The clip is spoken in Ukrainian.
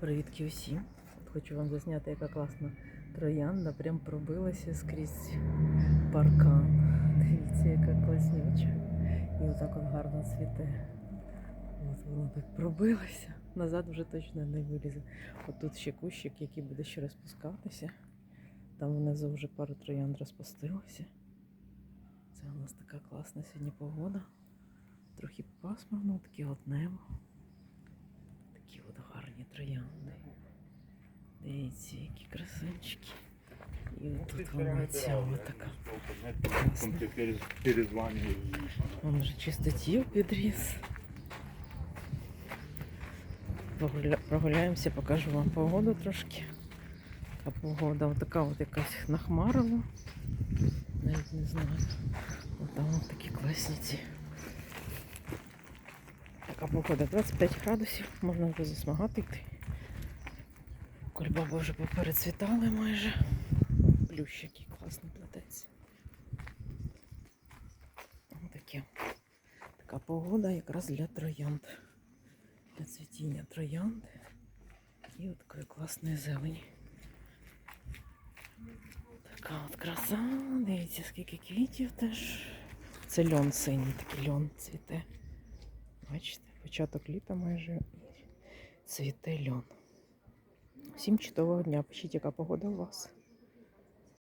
Привітки усім. Хочу вам засняти, яка класна троянда. Прям пробилася скрізь паркан. Дивіться, яка класнюча. І отак от гарно цвіте. От воно так пробилося. Назад вже точно не вилізе. От тут ще кущик, який буде ще розпускатися. Там внизу вже пару троянд розпустилося. Це у нас така класна сьогодні погода. Трохи пасмурно, таке от небо. Такі от гарні троянди. Дивіться, які красунчики. І от тут вона ця от така. Вон вже чистотів підріс. Прогуля... Прогуляємося, покажу вам погоду трошки. А погода отака от якась нахмарила. Навіть не знаю. От там от такі класні ці. Така погода 25 градусів, можна вже засмагати йти. Кульбаби вже поперецвітали майже. Плющ який класний плететься. Таке. Така погода якраз для троянд. Для цвітіння троянд. І от такої класної зелені. Така от краса. Дивіться, скільки квітів теж. Це льон синій, такий льон цвіте. Бачите, початок літа майже цвіте льон. Всім чудового дня. Пишіть, яка погода у вас.